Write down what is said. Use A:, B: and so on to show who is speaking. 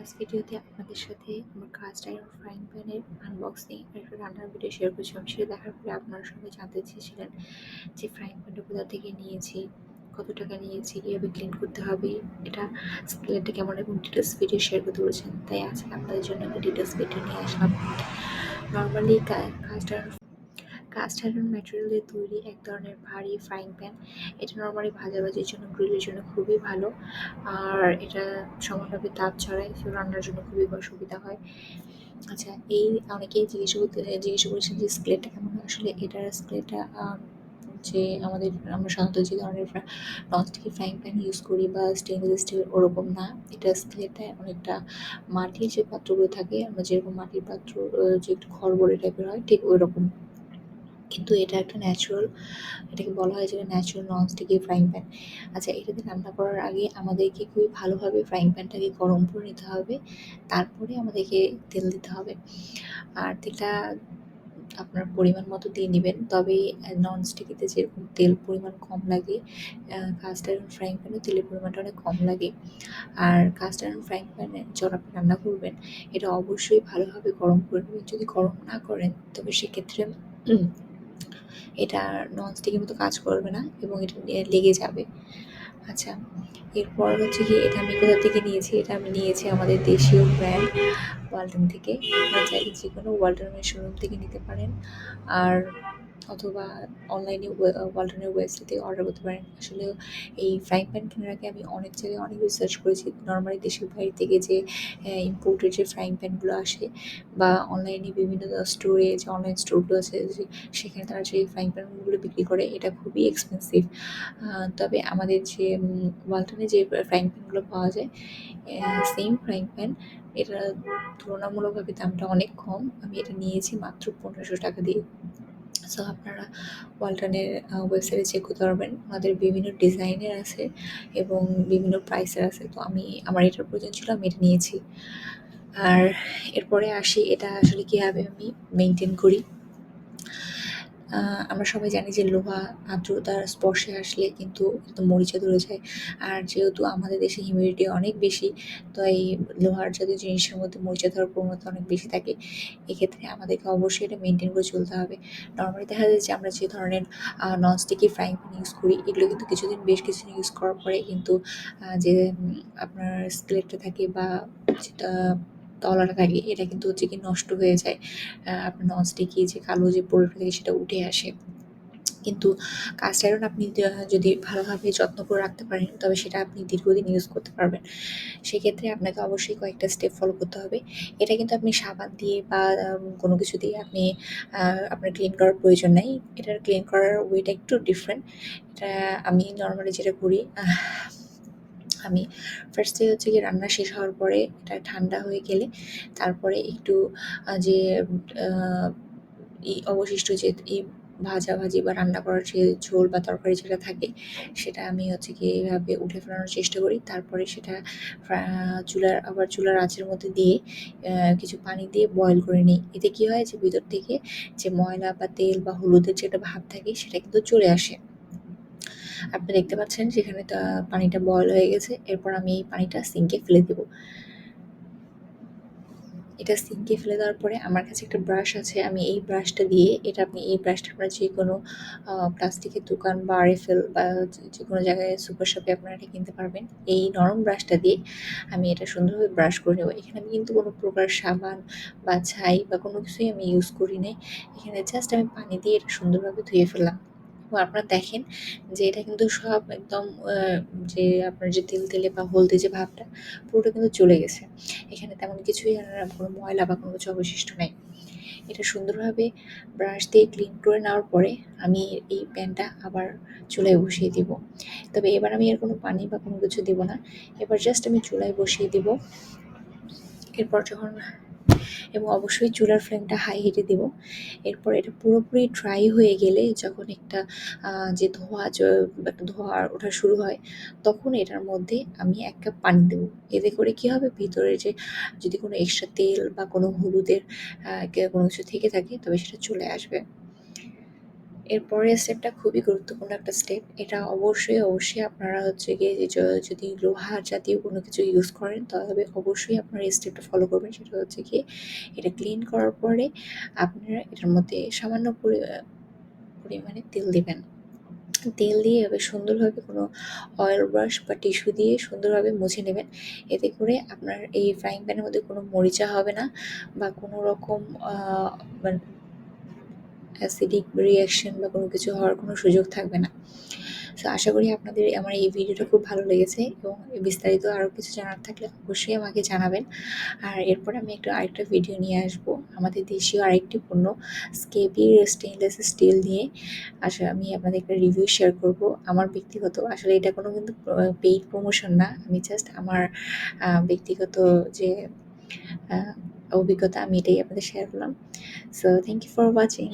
A: Last ভিডিওতে আপনাদের সাথে আমার কাস্ট আয়রন ফ্রাইং প্যানের আনবক্সিং একটা রান্নার ভিডিও শেয়ার করেছিলাম সেটা দেখার পরে আপনারা সবাই জানতে চেয়েছিলেন যে ফ্রাইং প্যানটা কোথা থেকে নিয়েছি, কত টাকা নিয়েছি, কীভাবে ক্লিন করতে হবে, এটা স্কেলটা কেমন এবং ডিটেলস ভিডিও শেয়ার করতে বলেছেন। তাই আজকে আপনাদের জন্য একটা ডিটেলস ভিডিও নিয়ে আসলাম। Normally iron cast iron material তৈরি এক ধরনের ভারী ফ্রাইং প্যান এটা নর্মালি ভাজাভাজির জন্য, গ্রিলের জন্য খুবই ভালো। আর এটা সমানভাবে তাপ ছড়ায় রান্নার জন্য খুবই সুবিধা হয়। আচ্ছা এই অনেকেই জিজ্ঞেস করতে, জিজ্ঞেস করেছেন যে স্কেলটা কেমন আসলে এটার স্কেলটা যে আমাদের, আমরা সাধারণত যে ধরনের ননস্টিকি ফ্রাইং প্যান ইউজ করি বা স্টেনলেস স্টিল ওরকম না। এটা স্কেলটা অনেকটা মাটির যে পাত্রগুলো থাকে, আমরা যেরকম মাটির পাত্র যে একটু খড়বড়ে টাইপের হয়, ঠিক ওই রকম কিন্তু এটা একটা ন্যাচুরাল এটাকে বলা হয় যেটা ন্যাচারাল ননস্টিকি ফ্রাইং প্যান আচ্ছা এটাতে রান্না করার আগে আমাদেরকে খুবই ভালোভাবে ফ্রাইং প্যানটাকে গরম করে নিতে হবে, তারপরে আমাদেরকে তেল দিতে হবে। আর তেলটা আপনার পরিমাণ মতো দিয়ে নেবেন, তবে ননস্টিকিতে যেরকম তেল পরিমাণ কম লাগে কাস্ট আয়রন ফ্রাইং প্যানে তেলের পরিমাণটা অনেক কম লাগে। আর কাস্ট আয়রন ফ্রাইং প্যানে যখন আপনি রান্না করবেন, এটা অবশ্যই ভালোভাবে গরম করে নেবেন। যদি গরম না করেন, তবে সেক্ষেত্রে এটা ননস্টিকের মতো কাজ করবে না এবং এটা লেগে যাবে। আচ্ছা এরপর হচ্ছে কি এটা আমি কোথা থেকে নিয়েছি? এটা আমি নিয়েছি আমাদের দেশীয় ব্র্যান্ড ওয়ালটন থেকে। আপনারা চাইলে যে কোনো ওয়ালটনের শোরুম থেকে নিতে পারেন। আর অথবা অনলাইনে ওয়ালটনের ওয়েবসাইট থেকে অর্ডার করতে পারেন। আসলে এই ফ্রাইং প্যান কেনার আগে আমি অনেক জায়গায় অনেক রিসার্চ করেছি। নর্মালি দেশের বাইরে থেকে যে ইম্পোর্টেড যে ফ্রাইং প্যানগুলো আসে বা অনলাইনে বিভিন্ন স্টোরে যে অনলাইন স্টোরগুলো আছে সেখানে তারা যে ফ্রাইং প্যানগুলো বিক্রি করে, এটা খুবই এক্সপেন্সিভ তবে আমাদের যে ওয়ালটনে যে ফ্রাইং প্যানগুলো পাওয়া যায় সেম ফ্রাইং প্যান এটা তুলনামূলকভাবে দামটা অনেক কম। আমি এটা নিয়েছি মাত্র পনেরোশো টাকা দিয়ে। সো আপনারা ওয়ালটনের ওয়েবসাইটে চেক করতে পারবেন। আমাদের বিভিন্ন ডিজাইনের আছে এবং বিভিন্ন প্রাইসের আছে। তো আমি, আমার এটার প্রয়োজন ছিল, আমি এটা নিয়েছি। আর এরপরে আসি, এটা আসলে কীভাবে আমি মেনটেন করি? আমরা সবাই জানি যে লোহা আর্দ্রতার স্পর্শে আসলে কিন্তু মরিচা ধরে যায়। আর যেহেতু আমাদের দেশে হিউমিডিটি অনেক বেশি, তো এই লোহার জাতীয় জিনিসের মধ্যে মরিচা ধরার প্রবণতা অনেক বেশি থাকে। এক্ষেত্রে আমাদেরকে অবশ্যই এটা মেনটেন করে চলতে হবে। নর্মালি দেখা যায় যে আমরা যে ধরনের ননস্টিকি ফ্রাইং প্যান ইউজ করি, এগুলো কিন্তু কিছুদিন বেশ কিছুদিন ইউজ করার পরে কিন্তু যে আপনার স্কেলেটটা থাকে বা যেটা তলাটা থাকে এটা কিন্তু হচ্ছে কি নষ্ট হয়ে যায়। আপনার ননস্টিকি যে কালো যে পোড়াটা থাকে সেটা উঠে আসে। কিন্তু কাস্ট আয়রন আপনি যদি ভালোভাবে যত্ন করে রাখতে পারেন, তবে সেটা আপনি দীর্ঘদিন ইউজ করতে পারবেন। সেক্ষেত্রে আপনাকে অবশ্যই কয়েকটা স্টেপ ফলো করতে হবে। এটা কিন্তু আপনি সাবান দিয়ে বা কোনো কিছু দিয়ে আপনি আপনার ক্লিন করার প্রয়োজন নেই। এটার ক্লিন করার ওয়েটা একটু ডিফারেন্ট এটা আমি নর্মালি যেটা করি আমি ফার্স্টে হচ্ছে কি রান্না শেষ হওয়ার পরে এটা ঠান্ডা হয়ে গেলে তারপরে একটু যে অবশিষ্ট যে, এই ভাজাভাজি বা রান্না করার যে ঝোল বা তরকারি যেটা থাকে, সেটা আমি হচ্ছে কি এইভাবে উঠে ফেলানোর চেষ্টা করি। তারপরে সেটা চুলার, আবার চুলার আঁচের মধ্যে দিয়ে কিছু পানি দিয়ে বয়ল করে নিই। এতে কী হয় যে, ভিতর থেকে যে ময়লা বা তেল বা হলুদের যেটা ভাব থাকে, সেটা কিন্তু চলে আসে। আপনি দেখতে পাচ্ছেন সেখানে পানিটা বয়ল হয়ে গেছে। এরপর আমি এই পানিটা সিঙ্কে ফেলে দেবো। এটা সিঙ্কে ফেলে দেওয়ার পরে আমার কাছে একটা ব্রাশ আছে। আমি এই ব্রাশটা দিয়ে এটা আপনি এই ব্রাশটা আপনারা যে কোনো প্লাস্টিকের দোকান বা আরএফএল বা যে কোনো জায়গায় সুপার শপে আপনারা এটা কিনতে পারবেন। এই নরম ব্রাশটা দিয়ে আমি এটা সুন্দরভাবে ব্রাশ করে নেব। এখানে আমি কিন্তু কোনো প্রকার সাবান বা ছাই বা কোনো কিছুই আমি ইউজ করি নাই। এখানে জাস্ট আমি পানি দিয়ে এটা সুন্দরভাবে ধুয়ে ফেললাম। আপনারা দেখেন যে এটা কিন্তু সব একদম যে আপনার যে তেল তেলে বা হলদে যে ভাবটা, পুরোটা কিন্তু চলে গেছে। এখানে তেমন কিছুই আর কোনো ময়লা বা কোনো কিছু অবশিষ্ট নেই। এটা সুন্দরভাবে ব্রাশ দিয়ে ক্লিন করে নেওয়ার পরে আমি এই প্যানটা আবার চুলায় বসিয়ে দিব। তবে এবার আমি এর কোনো পানি বা কোনো কিছু দেবো না। এবার জাস্ট আমি চুলায় বসিয়ে দিব। এরপর যখন এবং অবশ্যই চুলার ফ্লেমটা হাই হিটে দেবো। এরপর এটা পুরোপুরি ড্রাই হয়ে গেলে যখন একটা যে ধোয়া একটা ধোয়া ওঠা শুরু হয়, তখন এটার মধ্যে আমি এক কাপ পানি দেবো। এতে করে কী হবে? ভিতরে যে যদি কোনো এক্সট্রা তেল বা কোনো হলুদের কোনো কিছু থেকে থাকে, তবে সেটা চলে আসবে। এর পরের স্টেপটা খুবই গুরুত্বপূর্ণ একটা স্টেপ এটা অবশ্যই অবশ্যই আপনারা হচ্ছে গিয়ে যদি লোহা জাতীয় কোনো কিছু ইউজ করেন তবে অবশ্যই আপনারা এই স্টেপটা ফলো করবেন। সেটা হচ্ছে গিয়ে এটা ক্লিন করার পরে আপনারা এটার মধ্যে সামান্য পরি- পরিমাণে তেল দেবেন। তেল দিয়ে এভাবে সুন্দরভাবে কোনো অয়েল ব্রাশ বা টিস্যু দিয়ে সুন্দরভাবে মুছে নেবেন। এতে করে আপনার এই ফ্রাইং প্যানের মধ্যে কোনো মরিচা হবে না বা কোনো রকম মানে অ্যাসিডিক রিয়াকশন বা কোনো কিছু হওয়ার কোনো সুযোগ থাকবে না। সো আশা করি আপনাদের আমার এই ভিডিওটা খুব ভালো লেগেছে এবং বিস্তারিত আরও কিছু জানার থাকলে অবশ্যই আমাকে জানাবেন। আর এরপর আমি একটা আরেকটা ভিডিও নিয়ে আসব। আমাদের দেশীয় আরেকটি পণ্য স্কেপির স্টেনলেস স্টিল নিয়ে আসলে আমি আপনাদের একটা রিভিউ শেয়ার করব। আমার ব্যক্তিগত, আসলে এটা কোনো কিন্তু পেইড প্রমোশন না। আমি জাস্ট আমার ব্যক্তিগত যে অভিজ্ঞতা আমি এটাই আপনাদের শেয়ার করলাম। So thank you for watching